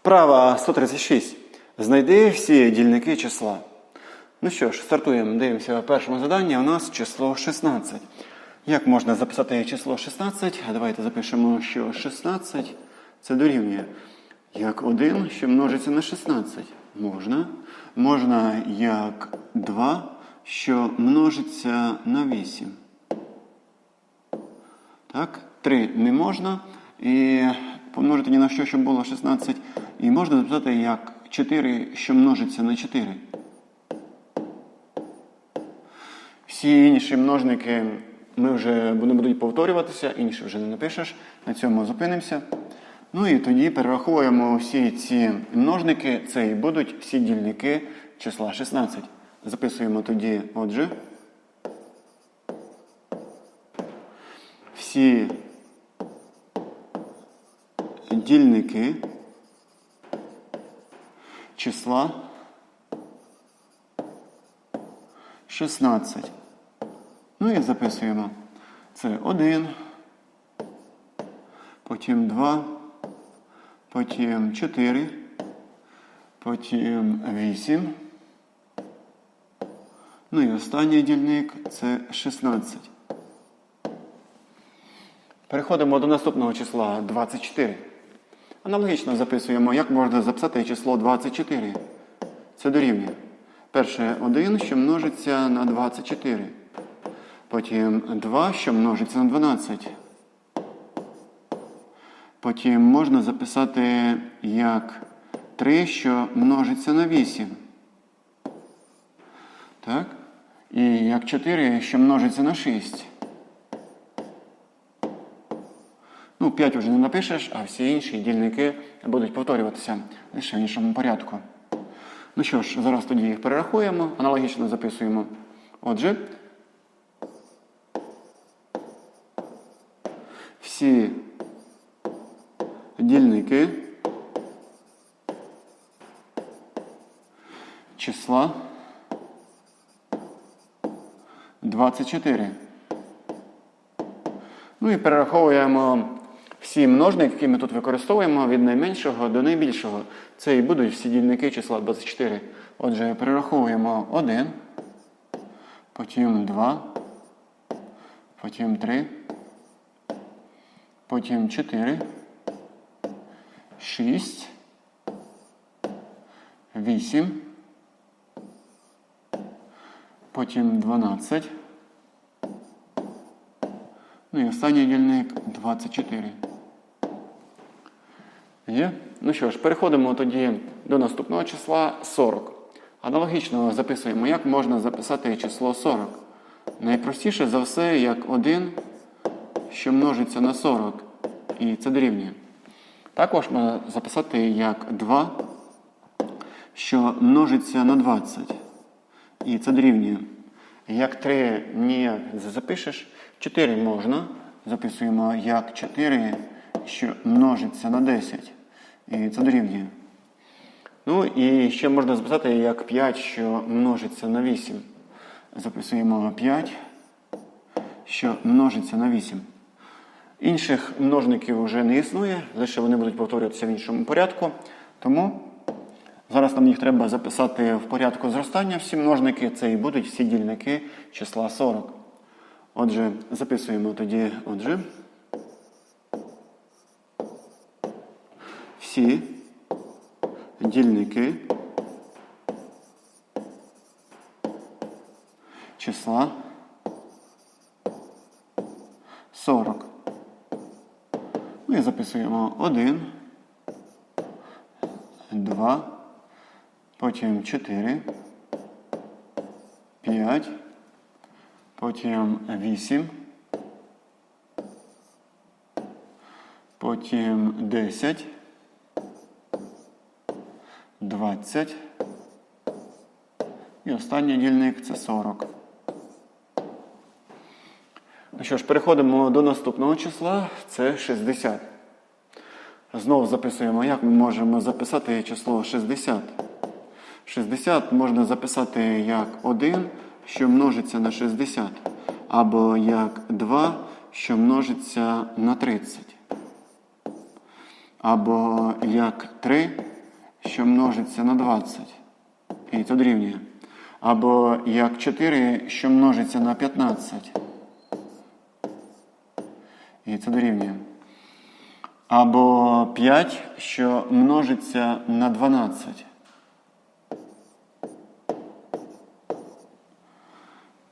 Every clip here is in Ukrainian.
Вправа 136. Знайди всі дільники числа. Ну що ж, стартуємо. Дивимося першому заданні. У нас число 16. Як можна записати число 16? Давайте запишемо, що 16 це дорівнює. Як 1, що множиться на 16. Можна. Можна як 2, що множиться на 8. Так, 3 не можна. І помножити ні на що, щоб було 16. І можна записати як 4, що множиться на 4. Всі інші множники ми вже не будуть повторюватися, інші вже не напишеш. На цьому зупинимося. Ну і тоді перераховуємо всі ці множники. Це і будуть всі дільники числа 16. Записуємо тоді, отже. Всі дільники числа 16. Ну і записуємо. Це 1, потім 2, потім 4, потім 8. Ну і останній дільник це 16. Переходимо до наступного числа 24. Аналогічно записуємо, як можна записати число 24. Це дорівнює. Перше 1, що множиться на 24. Потім 2, що множиться на 12. Потім можна записати як 3, що множиться на 8. Так? І як 4, що множиться на 6. Ну, 5 вже не напишеш, а всі інші дільники будуть повторюватися лише в іншому порядку. Ну що ж, зараз тоді їх перерахуємо, аналогічно записуємо. Отже, всі дільники числа 24. Ну і перераховуємо всі множники, які ми тут використовуємо від найменшого до найбільшого. Це і будуть всі дільники числа 24. Отже, перераховуємо 1, потім 2, потім 3, потім 4, 6, 8, потім 12. Ну і останній дільник 24. Є? Ну що ж, переходимо тоді до наступного числа 40. Аналогічно записуємо, як можна записати число 40. Найпростіше за все, як 1, що множиться на 40. І це дорівнює. Також можна записати як 2, що множиться на 20. І це дорівнює. Як 3 ніяк не запишеш, 4 можна. Записуємо як 4, що множиться на 10. І це дорівнює. Ну і ще можна записати як 5, що множиться на 8. Записуємо 5, що множиться на 8. Інших множників вже не існує, лише вони будуть повторюватися в іншому порядку. Тому зараз нам їх треба записати в порядку зростання всі множники. Це і будуть всі дільники числа 40. Отже, записуємо тоді, отже. Всі дільники числа 40. Ну і записуємо 1, 2, потім 4, 5, потім 8, потім 10, 20. І останній дільник це 40. Ну що ж, переходимо до наступного числа, це 60. Знову записуємо, як ми можемо записати число 60. 60 можна записати як 1, що множиться на 60, або як 2, що множиться на 30, або як 3, що множиться на 20. І це дорівнює. Або як 4, що множиться на 15. І це дорівнює. Або 5, що множиться на 12.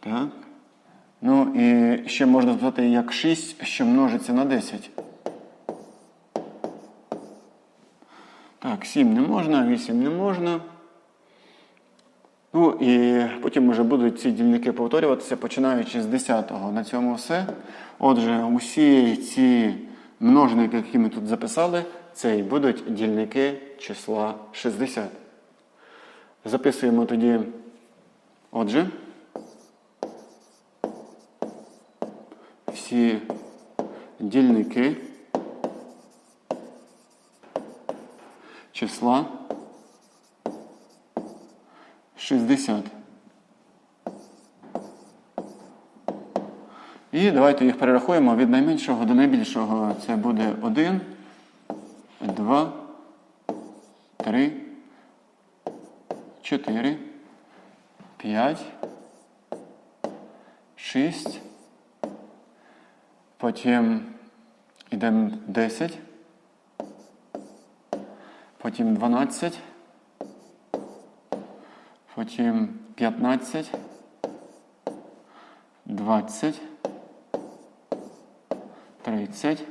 Так. Ну і ще можна записати як 6, що множиться на 10. Так, 7 не можна, 8 не можна. Ну і потім вже будуть ці дільники повторюватися, починаючи з 10-го. На цьому все. Отже, усі ці множники, які ми тут записали, це і будуть дільники числа 60. Записуємо тоді. Отже. Всі дільники числа 60. І давайте їх перерахуємо від найменшого до найбільшого. Це буде 1, 2, 3, 4, 5, 6. Потім йдемо 10. Потім 12. Потім 15. 20. 30.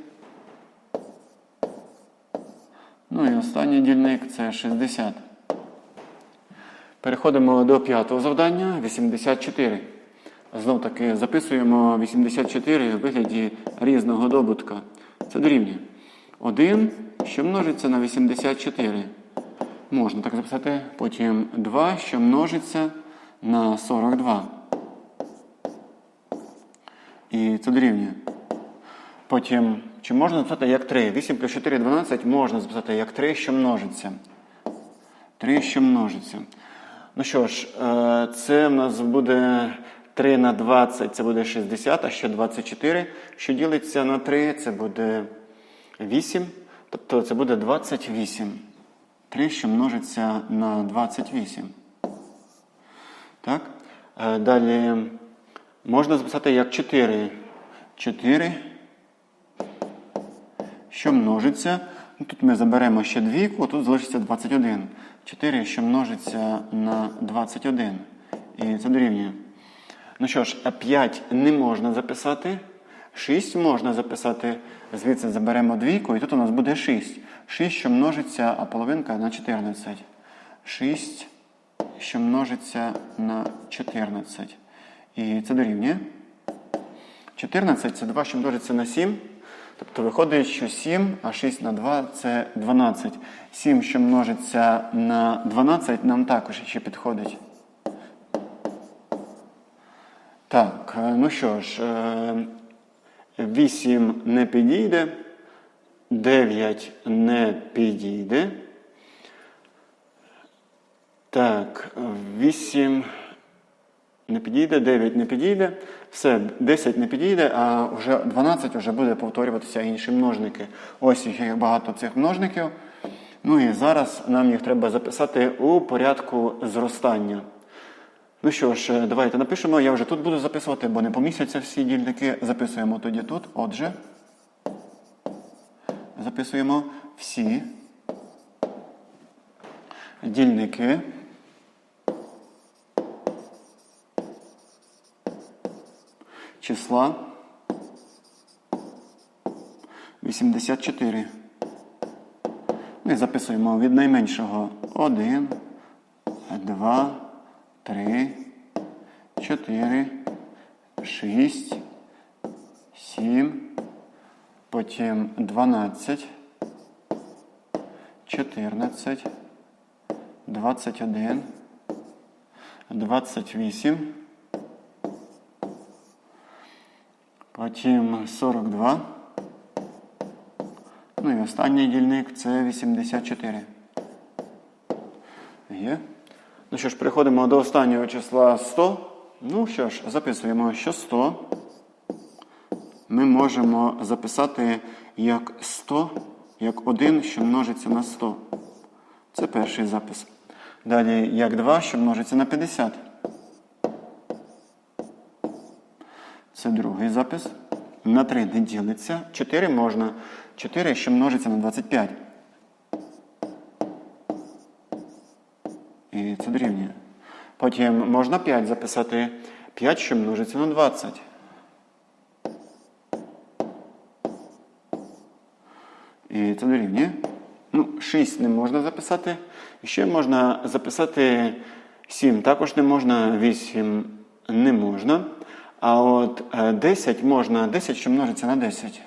Ну і останній дільник це 60. Переходимо до п'ятого завдання 84. Знов таки записуємо 84 в вигляді різного добутка. Це дорівнює. 1, що множиться на 84. Можна так записати. Потім 2, що множиться на 42. І це дорівнює. Потім, чи можна записати як 3? 8 плюс 4 12 можна записати як 3, що множиться. 3, що множиться. Ну що ж, е, це в нас буде 3 на 20, це буде 60, а ще 24, що ділиться на 3, це буде 8. Тобто це буде 28. 3, що множиться на 28. Так? Е, Далі можна записати як 4. 4, що множиться. Ну, Тут ми заберемо ще двійку, тут залишиться 21. 4, що множиться на 21. І це дорівнює. Ну що ж, 5 не можна записати. 6 можна записати. Звідси заберемо двійку, і тут у нас буде 6. 6, що множиться, а половинка на 14. 6, що множиться на 14. І це дорівнює. 14 це 2, що множиться на 7. Тобто виходить, що 7, а 6 на 2 це 12. 7, що множиться на 12, нам також ще підходить. Так, ну що ж, е, 8 не підійде, 9 не підійде. Так, 8 не підійде, 9 не підійде, все, 10 не підійде, а вже 12 вже буде повторюватися інші множники. Ось їх багато цих множників. Ну і зараз нам їх треба записати у порядку зростання. Ну що ж, давайте напишемо. Я вже тут буду записувати, бо не помістяться всі дільники. Записуємо тоді тут. Отже, записуємо всі дільники. Числа 84. Ми записуємо від найменшого 1, 2, 3, 4, 6, 7, потім 12, 14, 21, 28, потім 42. Ну і останній дільник це 84. Є. Ну що ж, переходимо до останнього числа 100. Ну що ж, записуємо, що 100 ми можемо записати як 100, як 1, що множиться на 100. Це перший запис. Далі як 2, що множиться на 50. Це другий запис. На 3 не ділиться. 4 можна. 4, що множиться на 25. І це дорівнює. Потім можна 5 записати. 5, що множиться на 20. І це дорівнює. Ну, 6 не можна записати. І ще можна записати 7. Також не можна, 8 не можна. А от е, 10 можна, 10, що множиться на 10.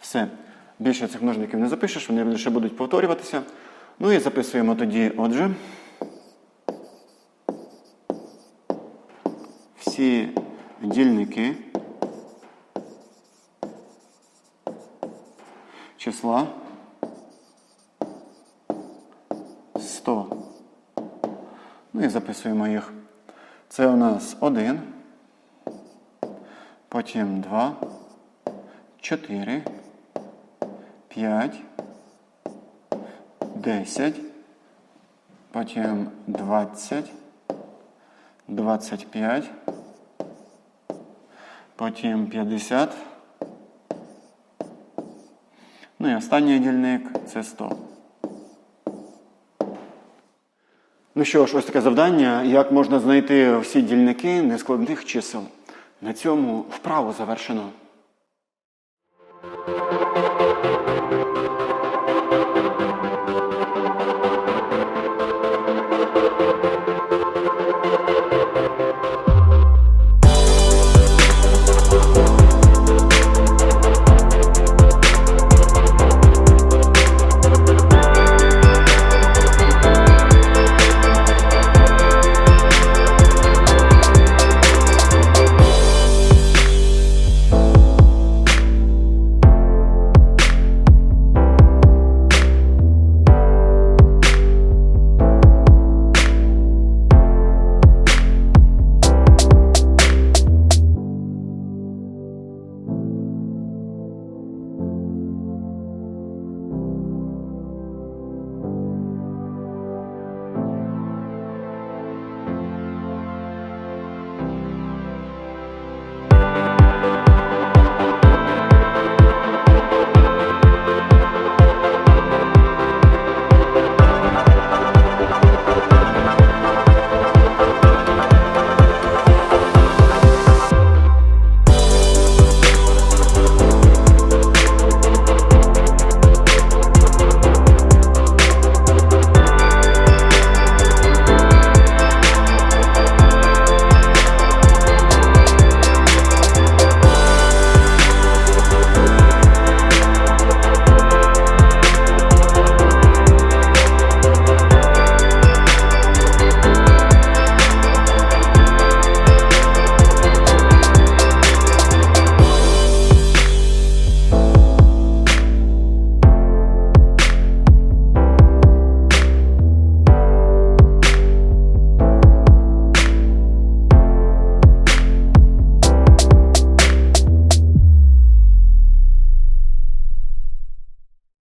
Все. Більше цих множників не запишеш, вони лише будуть повторюватися. Ну і записуємо тоді, отже. Всі дільники числа 100. Ну і записуємо їх. Це у нас 1, потім 2, 4, 5, 10, потім 20, 25, потім 50. Ну і останній дільник це 100. Ну що ж, ось таке завдання, як можна знайти всі дільники нескладних чисел. На цьому вправо завершено. Música